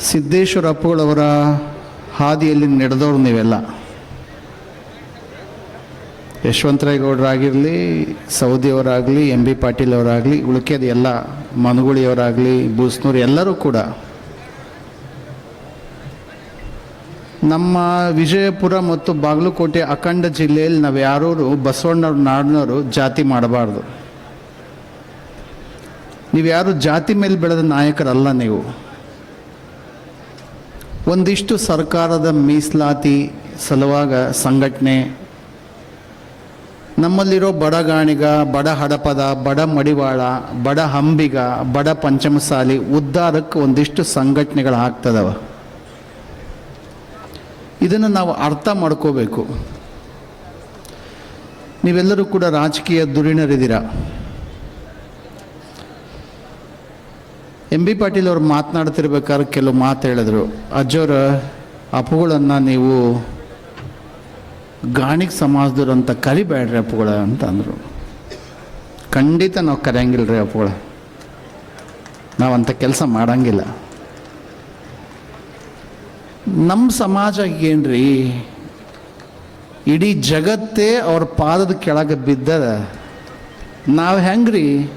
ಸಿದ್ದೇಶ್ವರ ಅಪ್ಪುಗಳವರ ಹಾದಿಯಲ್ಲಿ ನಡೆದವ್ರು ನೀವೆಲ್ಲ. ಯಶವಂತರಾಯಗೌಡರಾಗಿರಲಿ ಸೌದಿಯವರಾಗಲಿ, ಎಂ ಬಿ ಪಾಟೀಲ್ ಅವರಾಗಲಿ, ಉಳಿಕೆದ ಎಲ್ಲ ಮನಗುಳಿಯವರಾಗಲಿ, ಬೂಸ್ನೂರು ಎಲ್ಲರೂ ಕೂಡ ನಮ್ಮ ವಿಜಯಪುರ ಮತ್ತು ಬಾಗಲಕೋಟೆ ಅಖಂಡ ಜಿಲ್ಲೆಯಲ್ಲಿ ನಾವು ಯಾರೂ ಬಸವಣ್ಣವ್ರ ನಾಡಿನವರು ಜಾತಿ ಮಾಡಬಾರ್ದು. ನೀವು ಯಾರು ಜಾತಿ ಮೇಲೆ ಬೆಳೆದ ನಾಯಕರಲ್ಲ ನೀವು. ಒಂದಿಷ್ಟು ಸರ್ಕಾರದ ಮೀಸಲಾತಿ ಸಲುವಾಗ ಸಂಘಟನೆ, ನಮ್ಮಲ್ಲಿರೋ ಬಡಗಾಣಿಗ ಬಡ ಹಡಪದ, ಬಡ ಮಡಿವಾಳ, ಬಡ ಹಂಬಿಗ, ಬಡ ಪಂಚಮಸಾಲಿ ಉದ್ಧಾರಕ್ಕೆ ಒಂದಿಷ್ಟು ಸಂಘಟನೆಗಳು ಆಗ್ತದವ ಇದನ್ನು ನಾವು ಅರ್ಥ ಮಾಡ್ಕೋಬೇಕು. ನೀವೆಲ್ಲರೂ ಕೂಡ ರಾಜಕೀಯ ಧುರೀಣರಿದ್ದೀರ ಎಂ ಬಿ ಪಾಟೀಲ್ ಅವರು ಮಾತನಾಡ್ತಿರ್ಬೇಕಾದ್ರೆ ಕೆಲವು ಮಾತು ಹೇಳಿದ್ರು. ಅಜ್ಜೋರ ಅಪ್ಪುಗಳನ್ನು ನೀವು ಗಾಣಿಗೆ ಸಮಾಜದವ್ರು ಅಂತ ಕರಿಬೇಡ್ರಿ ಅಪ್ಪುಗಳ ಅಂತ ಅಂದರು. ಖಂಡಿತ ನಾವು ಕರೆಯಂಗಿಲ್ಲ ರೀ ಅಪ್ಪುಗಳ. ನಾವು ಅಂಥ ಕೆಲಸ ಮಾಡಂಗಿಲ್ಲ. ನಮ್ಮ ಸಮಾಜ ಏನ್ರಿ? ಇಡೀ ಜಗತ್ತೇ ಅವ್ರ ಪಾದದ ಕೆಳಗೆ ಬಿದ್ದದ. ನಾವು ಹೆಂಗ್ರಿ?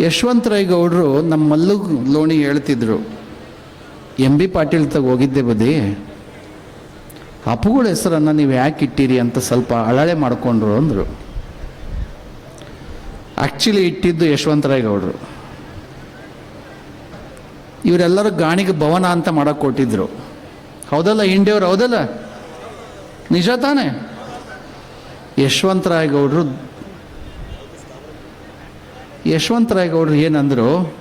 ಯಶವಂತರಾಯ ಗೌಡರು ನಮ್ಮ ಮಲ್ಲು ಲೋಣಿ ಹೇಳ್ತಿದ್ರು ಎಂ ಬಿ ಪಾಟೀಲ್ ತಗ ಹೋಗಿದ್ದೆ ಬದಿ ಅಪ್ಪುಗಳ ಹೆಸರನ್ನು ನೀವು ಯಾಕೆ ಇಟ್ಟಿರಿ ಅಂತ ಸ್ವಲ್ಪ ಅಳಳೆ ಮಾಡಿಕೊಂಡ್ರು ಅಂದರು. ಆ್ಯಕ್ಚುಲಿ ಇಟ್ಟಿದ್ದು ಯಶವಂತರಾಯ್ ಗೌಡರು ಇವರೆಲ್ಲರೂ ಗಾಣಿಗೆ ಭವನ ಅಂತ ಮಾಡೋಕ್ಕೆ ಕೊಟ್ಟಿದ್ರು. ಹೌದಲ್ಲ ಇಂಡಿಯವ್ರು ಹೌದಲ್ಲ? ನಿಜ ತಾನೇ? ಯಶವಂತರಾಯ್ ಗೌಡರು ಯಶವಂತರಾಯ ಗೌಡರು ಏನಂದರು,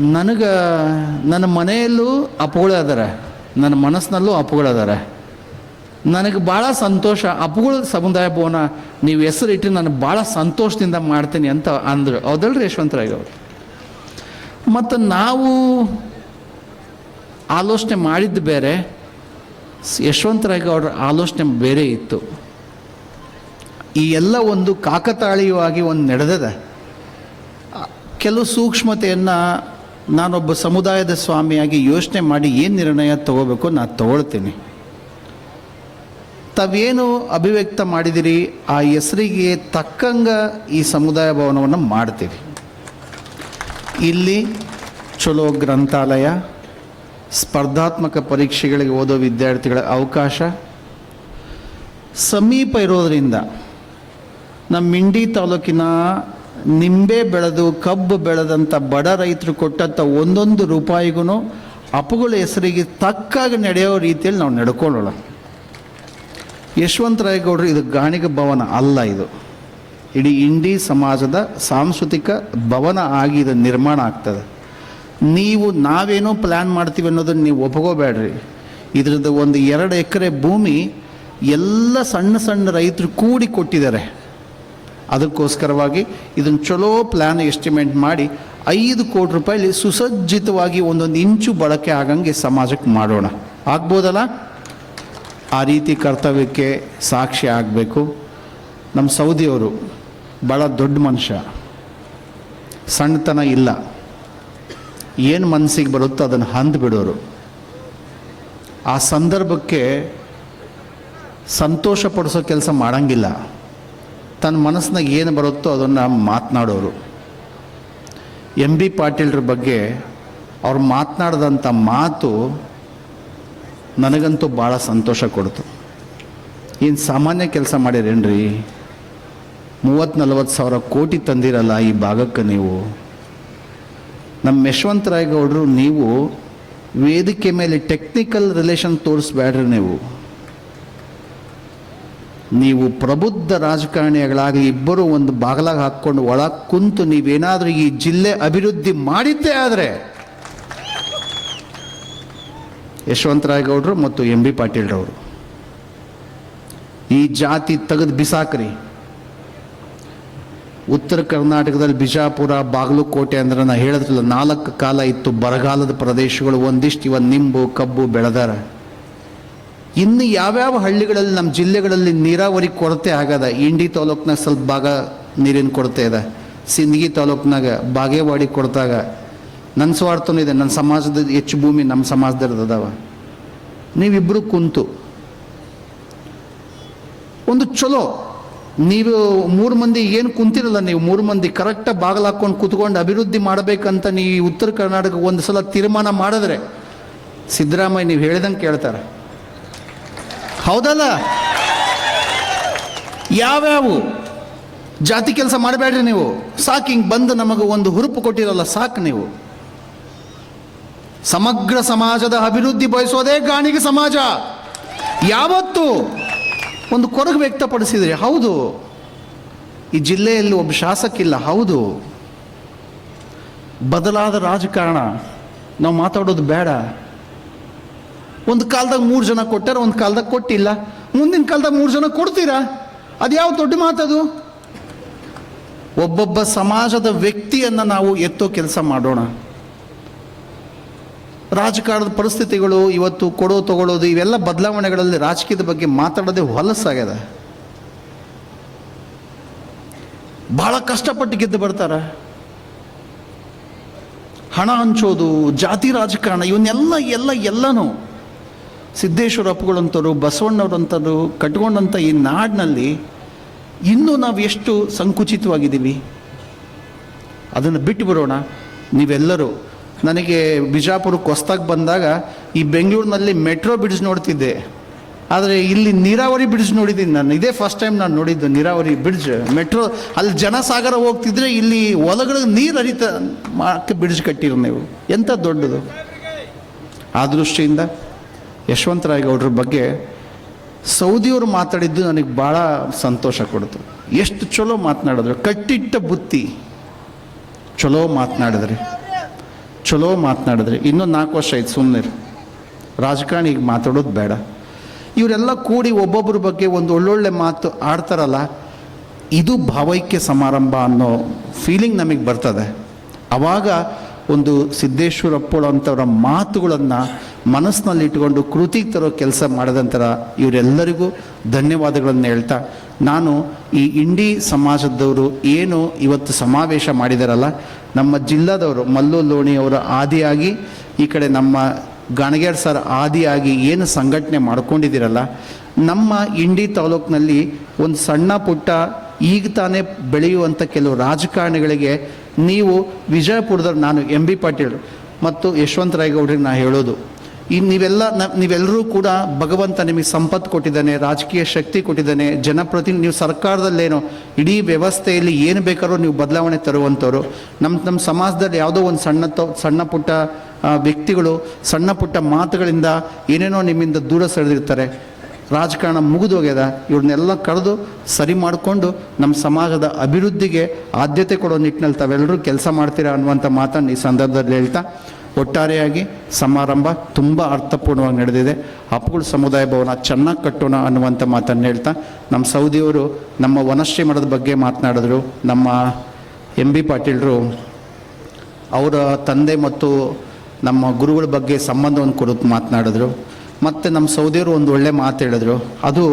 ನನಗೆ, ನನ್ನ ಮನೆಯಲ್ಲೂ ಅಪ್ಪುಗಳು ಅದಾರ ನನ್ನ ಮನಸ್ಸಿನಲ್ಲೂ ಅಪ್ಪುಗಳು ಅದಾರ ನನಗೆ ಭಾಳ ಸಂತೋಷ. ಅಪ್ಪುಗಳ ಸಮುದಾಯ ಭವನ ನೀವು ಹೆಸರಿಟ್ಟು ನಾನು ಭಾಳ ಸಂತೋಷದಿಂದ ಮಾಡ್ತೀನಿ ಅಂತ ಅಂದರು. ಹೌದಲ್ರಿ ಯಶವಂತರಾಯ್ ಗೌಡ್ರು ಮತ್ತು ನಾವು ಆಲೋಚನೆ ಮಾಡಿದ್ದು ಬೇರೆ. ಯಶವಂತರಾಯ್ ಗೌಡ್ರ ಆಲೋಚನೆ ಬೇರೆ ಇತ್ತು. ಈ ಎಲ್ಲ ಒಂದು ಕಾಕತಾಳೀಯವಾಗಿ ಒಂದು ನಡೆದದ. ಕೆಲವು ಸೂಕ್ಷ್ಮತೆಯನ್ನು ನಾನೊಬ್ಬ ಸಮುದಾಯದ ಸ್ವಾಮಿಯಾಗಿ ಯೋಚನೆ ಮಾಡಿ ಏನು ನಿರ್ಣಯ ತಗೋಬೇಕು ನಾನು ತಗೊಳ್ತೀನಿ. ತಾವೇನು ಅಭಿವ್ಯಕ್ತ ಮಾಡಿದಿರಿ, ಆ ಹೆಸರಿಗೆ ತಕ್ಕಂಗ ಈ ಸಮುದಾಯ ಭವನವನ್ನು ಮಾಡ್ತೀವಿ ಇಲ್ಲಿ ಚಲೋ ಗ್ರಂಥಾಲಯ, ಸ್ಪರ್ಧಾತ್ಮಕ ಪರೀಕ್ಷೆಗಳಿಗೆ ಓದೋ ವಿದ್ಯಾರ್ಥಿಗಳ ಅವಕಾಶ, ಸಮೀಪ ಇರೋದರಿಂದ ನಮ್ಮ ಮಿಂಡಿ ತಾಲೂಕಿನ ನಿಂಬೆ ಬೆಳೆದು, ಕಬ್ಬು ಬೆಳೆದಂಥ ಬಡ ರೈತರು ಕೊಟ್ಟಂಥ ಒಂದೊಂದು ರೂಪಾಯಿಗೂ ಅಪ್ಪುಗಳ ಹೆಸರಿಗೆ ತಕ್ಕಾಗಿ ನಡೆಯೋ ರೀತಿಯಲ್ಲಿ ನಾವು ನಡ್ಕೊಳ್ಳೋಣ. ಯಶವಂತರಾಯ ಗೌಡರು ಇದು ಗಾಣಿಗ ಭವನ ಅಲ್ಲ ಇದು. ಇಡೀ ಇಂಡಿ ಸಮಾಜದ ಸಾಂಸ್ಕೃತಿಕ ಭವನ ಆಗಿ ಇದು ನಿರ್ಮಾಣ ಆಗ್ತದೆ. ನೀವು ನಾವೇನೋ ಪ್ಲ್ಯಾನ್ ಮಾಡ್ತೀವಿ ಅನ್ನೋದನ್ನು ನೀವು ಒಪ್ಕೋಬೇಡ್ರಿ. ಇದ್ರದ್ದು ಒಂದು ಎರಡು ಎಕರೆ ಭೂಮಿ ಎಲ್ಲ ಸಣ್ಣ ಸಣ್ಣ ರೈತರು ಕೂಡಿ ಕೊಟ್ಟಿದ್ದಾರೆ. ಅದಕ್ಕೋಸ್ಕರವಾಗಿ ಇದನ್ನು ಚಲೋ ಪ್ಲ್ಯಾನ್ ಎಸ್ಟಿಮೇಟ್ ಮಾಡಿ ಐದು ಕೋಟಿ ರೂಪಾಯಲ್ಲಿ ಸುಸಜ್ಜಿತವಾಗಿ ಒಂದೊಂದು ಇಂಚು ಬಳಕೆ ಆಗಂಗೆ ಸಮಾಜಕ್ಕೆ ಮಾಡೋಣ. ಆಗ್ಬೋದಲ್ಲ? ಆ ರೀತಿ ಕರ್ತವ್ಯಕ್ಕೆ ಸಾಕ್ಷಿ ಆಗಬೇಕು. ನಮ್ಮ ಸೌದಿಯವರು ಭಾಳ ದೊಡ್ಡ ಮನುಷ್ಯ. ಸಣ್ಣತನ ಇಲ್ಲ. ಏನು ಮನಸ್ಸಿಗೆ ಬರುತ್ತೋ ಅದನ್ನು ಹಂದು ಬಿಡೋರು. ಆ ಸಂದರ್ಭಕ್ಕೆ ಸಂತೋಷ ಪಡಿಸೋ ಕೆಲಸ ಮಾಡಂಗಿಲ್ಲ. ತನ್ನ ಮನಸ್ಸಿನಾಗ ಏನು ಬರುತ್ತೋ ಅದನ್ನು ಮಾತನಾಡೋರು. ಎಂ ಬಿ ಪಾಟೀಲ್ರ ಬಗ್ಗೆ ಅವ್ರು ಮಾತನಾಡಿದಂಥ ಮಾತು ನನಗಂತೂ ಭಾಳ ಸಂತೋಷ ಕೊಡ್ತು. ಏನು ಸಾಮಾನ್ಯ ಕೆಲಸ ಮಾಡಿರೇನ್ರಿ? ಮೂವತ್ತು ನಲ್ವತ್ತು ಸಾವಿರ ಕೋಟಿ ತಂದಿರಲ್ಲ ಈ ಭಾಗಕ್ಕೆ ನೀವು. ನಮ್ಮ ಯಶವಂತರಾಯ್ಗೌಡರು ನೀವು ವೇದಿಕೆ ಮೇಲೆ ಟೆಕ್ನಿಕಲ್ ರಿಲೇಷನ್ ತೋರಿಸ್ಬೇಡ್ರಿ ನೀವು. ನೀವು ಪ್ರಬುದ್ಧ ರಾಜಕಾರಣಿಗಳಾಗಿ ಇಬ್ಬರು ಒಂದು ಬಾಗಲಾಗ ಹಾಕ್ಕೊಂಡು ಒಳಗೆ ಕುಂತು ನೀವೇನಾದರೂ ಈ ಜಿಲ್ಲೆ ಅಭಿವೃದ್ಧಿ ಮಾಡಿದ್ದೇ ಆದರೆ ಯಶವಂತರಾಯಗೌಡರು ಮತ್ತು ಎಂ ಬಿ ಪಾಟೀಲ್ರವರು. ಈ ಜಾತಿ ತೆಗೆದು ಬಿಸಾಕ್ರಿ. ಉತ್ತರ ಕರ್ನಾಟಕದಲ್ಲಿ ಬಿಜಾಪುರ, ಬಾಗಲಕೋಟೆ ಅಂದ್ರೆ ನಾ ಹೇಳಿದ್ರಲ್ಲ, ನಾಲ್ಕು ಕಾಲ ಇತ್ತು ಬರಗಾಲದ ಪ್ರದೇಶಗಳು, ಒಂದಿಷ್ಟು ಇವತ್ತು ನಿಂಬು, ಕಬ್ಬು ಬೆಳೆದಾರ. ಇನ್ನು ಯಾವ್ಯಾವ ಹಳ್ಳಿಗಳಲ್ಲಿ ನಮ್ಮ ಜಿಲ್ಲೆಗಳಲ್ಲಿ ನೀರಾವರಿ ಕೊರತೆ ಆಗದ? ಇಂಡಿ ತಾಲೂಕ್ನಾಗ ಸ್ವಲ್ಪ ಭಾಗ ನೀರಿನ ಕೊರತೆ ಇದೆ. ಸಿಂದಗಿ ತಾಲೂಕ್ನಾಗ ಬಾಗೇವಾಡಿ ಕೊಡ್ತಾಗ ನನ್ನ ಸ್ವಾರ್ಥನೂ ಇದೆ. ನನ್ನ ಸಮಾಜದ ಹೆಚ್ಚು ಭೂಮಿ ನಮ್ಮ ಸಮಾಜದಲ್ಲಿ ಅದಾವ. ನೀವಿಬ್ಬರು ಕುಂತು. ಒಂದು ಚಲೋ. ನೀವು ಮೂರು ಮಂದಿ ಏನು ಕುಂತಿರಲ್ಲ ನೀವು ಮೂರು ಮಂದಿ. ಕರೆಕ್ಟಾಗಿ ಬಾಗಿಲು ಹಾಕ್ಕೊಂಡು ಕೂತ್ಕೊಂಡು ಅಭಿವೃದ್ಧಿ ಮಾಡಬೇಕಂತ ನೀವು ಉತ್ತರ ಕರ್ನಾಟಕ ಒಂದು ಸಲ ತೀರ್ಮಾನ ಮಾಡಿದ್ರೆ ಸಿದ್ದರಾಮಯ್ಯ ನೀವು ಹೇಳ್ದಂಗೆ ಕೇಳ್ತಾರೆ. ಹೌದಲ್ಲ? ಯಾವ್ಯಾವು? ಜಾತಿ ಕೆಲಸ ಮಾಡಬೇಡ್ರಿ ನೀವು. ಸಾಕು ಹಿಂಗೆ ಬಂದು ನಮಗೆ ಒಂದು ಹುರುಪು ಕೊಟ್ಟಿರಲ್ಲ, ಸಾಕು ನೀವು. ಸಮಗ್ರ ಸಮಾಜದ ಅಭಿವೃದ್ಧಿ ಬಯಸೋದೇ ಗಾಣಿಗೆ ಸಮಾಜ. ಯಾವತ್ತು? ಒಂದು ಕೊರಗು ವ್ಯಕ್ತಪಡಿಸಿದ್ರಿ, ಹೌದು. ಈ ಜಿಲ್ಲೆಯಲ್ಲಿ ಒಬ್ಬ ಶಾಸಕಿಲ್ಲ, ಹೌದು. ಬದಲಾದ ರಾಜಕಾರಣ, ನಾವು ಮಾತಾಡೋದು ಬೇಡ. ಒಂದು ಕಾಲದಾಗ ಮೂರು ಜನ ಕೊಟ್ಟಾರ, ಒಂದು ಕಾಲದಾಗ ಕೊಟ್ಟಿಲ್ಲ. ಮುಂದಿನ ಕಾಲದಾಗ ಮೂರು ಜನ ಕೊಡ್ತೀರಾ? ಅದು ಯಾವ ದೊಡ್ಡ ಮಾತದು? ಒಬ್ಬೊಬ್ಬ ಸಮಾಜದ ವ್ಯಕ್ತಿಯನ್ನು ನಾವು ಎತ್ತೋ ಕೆಲಸ ಮಾಡೋಣ. ರಾಜಕಾರಣದ ಪರಿಸ್ಥಿತಿಗಳು ಇವತ್ತು ಕೊಡೋ ತಗೊಳ್ಳೋದು, ಇವೆಲ್ಲ ಬದಲಾವಣೆಗಳಲ್ಲಿ ರಾಜಕೀಯದ ಬಗ್ಗೆ ಮಾತಾಡೋದೇ ಹೊಲಸಾಗ್ಯದ ಬಹಳ ಕಷ್ಟಪಟ್ಟು ಗೆದ್ದು ಬರ್ತಾರೆ. ಹಣ ಹಂಚೋದು, ಜಾತಿ ರಾಜಕಾರಣ, ಇವನ್ನೆಲ್ಲ, ಎಲ್ಲ, ಎಲ್ಲನೂ ಸಿದ್ದೇಶ್ವರ ಅಪ್ಪುಗಳಂಥವ್ರು, ಬಸವಣ್ಣವ್ರಂಥವ್ರು ಕಟ್ಕೊಂಡಂಥ ಈ ನಾಡಿನಲ್ಲಿ ಇನ್ನೂ ನಾವು ಎಷ್ಟು ಸಂಕುಚಿತವಾಗಿದ್ದೀವಿ? ಅದನ್ನು ಬಿಟ್ಟು ಬರೋಣ. ನೀವೆಲ್ಲರೂ ನನಗೆ ಬಿಜಾಪುರಕ್ಕೆ ಹೊಸ್ದಾಗಿ ಬಂದಾಗ ಈ ಬೆಂಗಳೂರಿನಲ್ಲಿ ಮೆಟ್ರೋ ಬ್ರಿಡ್ಜ್ ನೋಡ್ತಿದ್ದೆ. ಆದರೆ ಇಲ್ಲಿ ನೀರಾವರಿ ಬ್ರಿಡ್ಜ್ ನೋಡಿದ್ದೀನಿ ನಾನು. ಇದೇ ಫಸ್ಟ್ ಟೈಮ್ ನಾನು ನೋಡಿದ್ದು ನೀರಾವರಿ ಬ್ರಿಡ್ಜ್. ಮೆಟ್ರೋ, ಅಲ್ಲಿ ಜನಸಾಗರ ಹೋಗ್ತಿದ್ರೆ ಇಲ್ಲಿ ಹೊಲಗಳಿಗೆ ನೀರು ಹರಿತ ಬ್ರಿಡ್ಜ್ ಕಟ್ಟಿರೋ ನೀವು. ಎಂಥ ದೊಡ್ಡದು? ಆ ದೃಷ್ಟಿಯಿಂದ ಯಶವಂತರಾಯ ಗೌಡ್ರ ಬಗ್ಗೆ ಸೌದಿಯವರು ಮಾತಾಡಿದ್ದು ನನಗೆ ಭಾಳ ಸಂತೋಷ ಕೊಡ್ತು. ಎಷ್ಟು ಚಲೋ ಮಾತನಾಡಿದ್ರು. ಕಟ್ಟಿಟ್ಟ ಬುತ್ತಿ. ಚಲೋ ಮಾತನಾಡಿದ್ರಿ. ಚಲೋ ಮಾತನಾಡಿದ್ರಿ. ಇನ್ನೊಂದು ನಾಲ್ಕು ವರ್ಷ ಆಯ್ತು ಸುಮ್ಮನೆ ರಾಜಕಾರಣಿ ಈಗ ಮಾತಾಡೋದು ಬೇಡ. ಇವರೆಲ್ಲ ಕೂಡಿ ಒಬ್ಬೊಬ್ಬರ ಬಗ್ಗೆ ಒಂದು ಒಳ್ಳೊಳ್ಳೆ ಮಾತು ಆಡ್ತಾರಲ್ಲ, ಇದು ಭಾವೈಕ್ಯ ಸಮಾರಂಭ ಅನ್ನೋ ಫೀಲಿಂಗ್ ನಮಗೆ ಬರ್ತದೆ. ಆವಾಗ ಒಂದು ಸಿದ್ದೇಶ್ವರಪ್ಪಳು ಅಂಥವ್ರ ಮಾತುಗಳನ್ನು ಮನಸ್ಸಿನಲ್ಲಿ ಇಟ್ಕೊಂಡು ಕೃತಿಗೆ ತರೋ ಕೆಲಸ ಮಾಡಿದಂತರ ಇವರೆಲ್ಲರಿಗೂ ಧನ್ಯವಾದಗಳನ್ನು ಹೇಳ್ತಾ, ನಾನು ಈ ಇಂಡಿ ಸಮಾಜದವರು ಏನು ಇವತ್ತು ಸಮಾವೇಶ ಮಾಡಿದಾರಲ್ಲ, ನಮ್ಮ ಜಿಲ್ಲಾದವರು ಮಲ್ಲು ಲೋಣಿ ಅವರ ಆದಿಯಾಗಿ, ಈ ಕಡೆ ನಮ್ಮ ಗಣಗೇರ್ ಸರ್ ಆದಿಯಾಗಿ ಏನು ಸಂಘಟನೆ ಮಾಡ್ಕೊಂಡಿದ್ದೀರಲ್ಲ, ನಮ್ಮ ಇಂಡಿ ತಾಲೂಕಿನಲ್ಲಿ ಒಂದು ಸಣ್ಣ ಪುಟ್ಟ ಈಗ ತಾನೇ ಬೆಳೆಯುವಂಥ ಕೆಲವು ರಾಜಕಾರಣಿಗಳಿಗೆ ನೀವು ವಿಜಯಪುರದವ್ರು ನಾನು ಎಂ ಬಿ ಪಾಟೀಲ್ ಮತ್ತು ಯಶವಂತರಾಯಗೌಡ್ರಿಗೆ ನಾನು ಹೇಳೋದು ಈ ನೀವೆಲ್ಲ ನೀವೆಲ್ಲರೂ ಕೂಡ ಭಗವಂತ ನಿಮಗೆ ಸಂಪತ್ತು ಕೊಟ್ಟಿದ್ದಾನೆ, ರಾಜಕೀಯ ಶಕ್ತಿ ಕೊಟ್ಟಿದ್ದಾನೆ, ಜನಪ್ರತಿನಿಧಿ, ನೀವು ಸರ್ಕಾರದಲ್ಲೇನೋ, ಇಡೀ ವ್ಯವಸ್ಥೆಯಲ್ಲಿ ಏನು ಬೇಕಾದ್ರೂ ನೀವು ಬದಲಾವಣೆ ತರುವಂಥವ್ರು. ನಮ್ಮ ನಮ್ಮ ಸಮಾಜದಲ್ಲಿ ಯಾವುದೋ ಒಂದು ಸಣ್ಣ ಸಣ್ಣ ಪುಟ್ಟ ವ್ಯಕ್ತಿಗಳು, ಸಣ್ಣ ಪುಟ್ಟ ಮಾತುಗಳಿಂದ ಏನೇನೋ ನಿಮ್ಮಿಂದ ದೂರ ಸೆಳೆದಿರ್ತಾರೆ ರಾಜಕಾರಣ ಮುಗಿದೋಗ್ಯದ ಇವ್ರನ್ನೆಲ್ಲ ಕರೆದು ಸರಿ ಮಾಡಿಕೊಂಡು ನಮ್ಮ ಸಮಾಜದ ಅಭಿವೃದ್ಧಿಗೆ ಆದ್ಯತೆ ಕೊಡೋ ನಿಟ್ಟಿನಲ್ಲಿ ತಾವೆಲ್ಲರೂ ಕೆಲಸ ಮಾಡ್ತೀರಾ ಅನ್ನುವಂಥ ಮಾತನ್ನು ಈ ಸಂದರ್ಭದಲ್ಲಿ ಹೇಳ್ತಾ ಒಟ್ಟಾರೆಯಾಗಿ ಸಮಾರಂಭ ತುಂಬ ಅರ್ಥಪೂರ್ಣವಾಗಿ ನಡೆದಿದೆ. ಅಪ್ಪುಗಳ ಸಮುದಾಯ ಭವನ ಚೆನ್ನಾಗಿ ಕಟ್ಟೋಣ ಅನ್ನುವಂಥ ಮಾತನ್ನು ಹೇಳ್ತಾ ನಮ್ಮ ಸೌದಿಯವರು ನಮ್ಮ ವನಶ್ರೀ ಮಠದ ಬಗ್ಗೆ ಮಾತನಾಡಿದ್ರು. ನಮ್ಮ ಎಂ ಬಿ ಪಾಟೀಲರು ಅವರ ತಂದೆ ಮತ್ತು ನಮ್ಮ ಗುರುಗಳ ಬಗ್ಗೆ ಸಂಬಂಧವನ್ನು ಕುರಿತು ಮಾತನಾಡಿದ್ರು. ಮತ್ತು ನಮ್ಮ ಸೌದಿಯವರು ಒಂದು ಒಳ್ಳೆ ಮಾತು ಹೇಳಿದ್ರು. ಅದು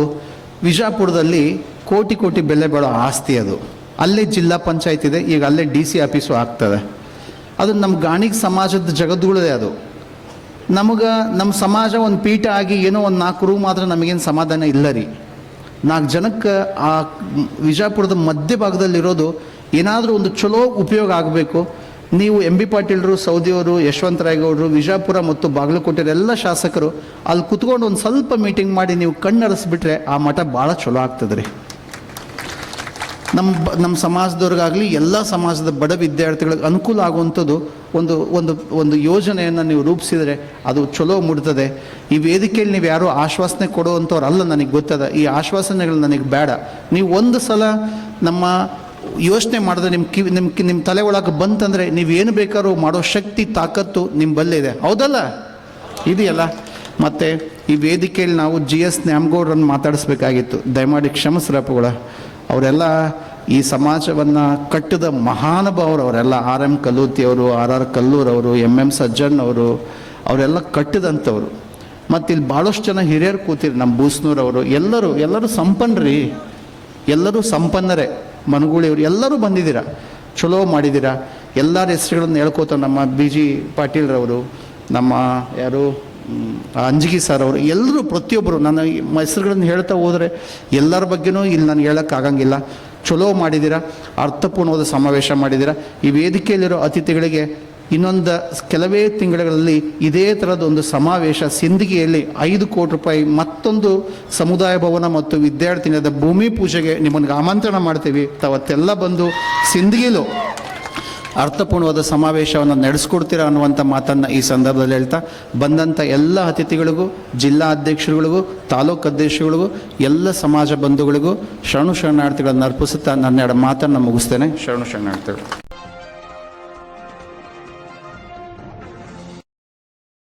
ವಿಜಾಪುರದಲ್ಲಿ ಕೋಟಿ ಕೋಟಿ ಬೆಲೆ ಬಾಳೋ ಆಸ್ತಿ ಅದು. ಅಲ್ಲೇ ಜಿಲ್ಲಾ ಪಂಚಾಯತ್ ಇದೆ, ಈಗ ಅಲ್ಲೇ ಡಿ ಸಿ ಆಫೀಸು ಆಗ್ತದೆ. ಅದು ನಮ್ಮ ಗಾಣಿಗೆ ಸಮಾಜದ ಜಗದ್ಗುಳದೇ ಅದು. ನಮಗೆ ನಮ್ಮ ಸಮಾಜ ಒಂದು ಪೀಠ ಆಗಿ ಏನೋ ಒಂದು ನಾಲ್ಕು ರೂಮ್ ಆದ್ರೆ ನಮಗೇನು ಸಮಾಧಾನ ಇಲ್ಲ ರೀ. ನಾಲ್ಕು ಜನಕ್ಕೆ ಆ ವಿಜಯಪುರದ ಮಧ್ಯಭಾಗದಲ್ಲಿರೋದು ಏನಾದರೂ ಒಂದು ಚಲೋ ಉಪಯೋಗ ಆಗಬೇಕು. ನೀವು ಎಂ ಬಿ ಪಾಟೀಲರು, ಸೌದಿಯವರು ಯಶವಂತರಾಯಗೌಡರು ವಿಜಯಪುರ ಮತ್ತು ಬಾಗಲಕೋಟೆ ಎಲ್ಲ ಶಾಸಕರು ಅಲ್ಲಿ ಕುತ್ಕೊಂಡು ಒಂದು ಸ್ವಲ್ಪ ಮೀಟಿಂಗ್ ಮಾಡಿ ನೀವು ಕಣ್ಣರಿಸ್ಬಿಟ್ರೆ ಆ ಮಠ ಭಾಳ ಚಲೋ ಆಗ್ತದೆ ರೀ. ನಮ್ಮ ನಮ್ಮ ಸಮಾಜದವ್ರಿಗಾಗಲಿ ಎಲ್ಲ ಸಮಾಜದ ಬಡ ವಿದ್ಯಾರ್ಥಿಗಳಿಗೆ ಅನುಕೂಲ ಆಗುವಂಥದ್ದು ಒಂದು ಒಂದು ಒಂದು ಯೋಜನೆಯನ್ನು ನೀವು ರೂಪಿಸಿದರೆ ಅದು ಚಲೋ ಮುಡ್ತದೆ ಈ ವೇದಿಕೆಯಲ್ಲಿ ನೀವು ಯಾರೋ ಆಶ್ವಾಸನೆ ಕೊಡುವಂಥವ್ರು ಅಲ್ಲ ನನಗೆ ಗೊತ್ತದ. ಈ ಆಶ್ವಾಸನೆಗಳು ನನಗೆ ಬೇಡ. ನೀವು ಒಂದು ಸಲ ನಮ್ಮ ಯೋಚನೆ ಮಾಡಿದ್ರೆ ನಿಮ್ಮ ಕಿವಿ ನಿಮ್ಮ ನಿಮ್ಮ ತಲೆ ಒಳಗೆ ಬಂತಂದರೆ ಏನು ಬೇಕಾದ್ರೂ ಮಾಡೋ ಶಕ್ತಿ, ತಾಕತ್ತು ನಿಮ್ಮ ಬಲ್ಲಿದೆ ಹೌದಲ್ಲ? ಇದೆಯಲ್ಲ? ಮತ್ತು ಈ ವೇದಿಕೆಯಲ್ಲಿ ನಾವು ಜಿ ಎಸ್ ನ್ಯಾಮ್ಗೌಡ್ರನ್ನು ಮಾತಾಡಿಸ್ಬೇಕಾಗಿತ್ತು. ದಯಮಾಡಿ ಕ್ಷಮಿಸ್ರಪ್ಪಗಳ ಅವರೆಲ್ಲ ಈ ಸಮಾಜವನ್ನು ಕಟ್ಟಿದ ಮಹಾನುಭಾವರು ಅವರೆಲ್ಲ ಆರ್ ಎಂ ಕಲ್ಲೂತಿಯವರು ಆರ್ ಆರ್ ಕಲ್ಲೂರವರು ಎಂ ಎಂ ಸಜ್ಜನ್ ಅವರು, ಅವರೆಲ್ಲ ಕಟ್ಟಿದಂಥವ್ರು. ಮತ್ತು ಇಲ್ಲಿ ಭಾಳಷ್ಟು ಜನ ಹಿರಿಯರು ಕೂತಿರಿ ನಮ್ಮ ಬೂಸ್ನೂರವರು ಎಲ್ಲರೂ ಎಲ್ಲರೂ ಸಂಪನ್ನರಿ ಎಲ್ಲರೂ ಸಂಪನ್ನರೇ. ಮನಗೂಳಿಯವರು ಎಲ್ಲರೂ ಬಂದಿದ್ದೀರ? ಚಲೋ ಮಾಡಿದ್ದೀರಾ? ಎಲ್ಲರ ಹೆಸರುಗಳನ್ನು ಹೇಳ್ಕೋತಾರೆ ನಮ್ಮ ಬಿ ಜಿ ಪಾಟೀಲ್ರವರು, ನಮ್ಮ ಯಾರು? ಅಂಜಿಗಿ ಸರ್ ಅವರು, ಎಲ್ಲರೂ ಪ್ರತಿಯೊಬ್ಬರು ನನ್ನ ಹೆಸರುಗಳನ್ನು ಹೇಳ್ತಾ ಹೋದರೆ ಎಲ್ಲರ ಬಗ್ಗೆನೂ ಇಲ್ಲಿ ನಾನು ಹೇಳೋಕ್ಕಾಗಂಗಿಲ್ಲ ಚಲೋ ಮಾಡಿದ್ದೀರಾ ಅರ್ಥಪೂರ್ಣವಾದ ಸಮಾವೇಶ ಮಾಡಿದ್ದೀರಾ ಈ ವೇದಿಕೆಯಲ್ಲಿರೋ ಅತಿಥಿಗಳಿಗೆ ಇನ್ನೊಂದು ಕೆಲವೇ ತಿಂಗಳಲ್ಲಿ ಇದೇ ಥರದ ಒಂದು ಸಮಾವೇಶ ಸಿಂದಗಿಯಲ್ಲಿ ಐದು ಕೋಟಿ ರೂಪಾಯಿ ಮತ್ತೊಂದು ಸಮುದಾಯ ಭವನ ಮತ್ತು ವಿದ್ಯಾರ್ಥಿನಿಯದ ಭೂಮಿ ಪೂಜೆಗೆ ನಿಮ್ಮನ್ನು ಆಮಂತ್ರಣ ಮಾಡ್ತೀವಿ. ತಾವತ್ತೆಲ್ಲ ಬಂದು ಸಿಂದಗಿಲು ಅರ್ಥಪೂರ್ಣವಾದ ಸಮಾವೇಶವನ್ನು ನಡೆಸ್ಕೊಡ್ತೀರಾ ಅನ್ನುವಂಥ ಮಾತನ್ನು ಈ ಸಂದರ್ಭದಲ್ಲಿ ಹೇಳ್ತಾ ಬಂದಂಥ ಎಲ್ಲ ಅತಿಥಿಗಳಿಗೂ, ಜಿಲ್ಲಾ ಅಧ್ಯಕ್ಷರುಗಳಿಗೂ, ತಾಲೂಕು ಅಧ್ಯಕ್ಷರುಗಳಿಗೂ, ಎಲ್ಲ ಸಮಾಜ ಬಂಧುಗಳಿಗೂ ಶರಣು ಶರಣಾರ್ಥಿಗಳನ್ನು ಅರ್ಪಿಸುತ್ತಾ ನನ್ನ ಎರಡು ಮಾತನ್ನು ಮುಗಿಸ್ತೇನೆ. ಶರಣು ಶರಣಾರ್ಥಿಗಳು.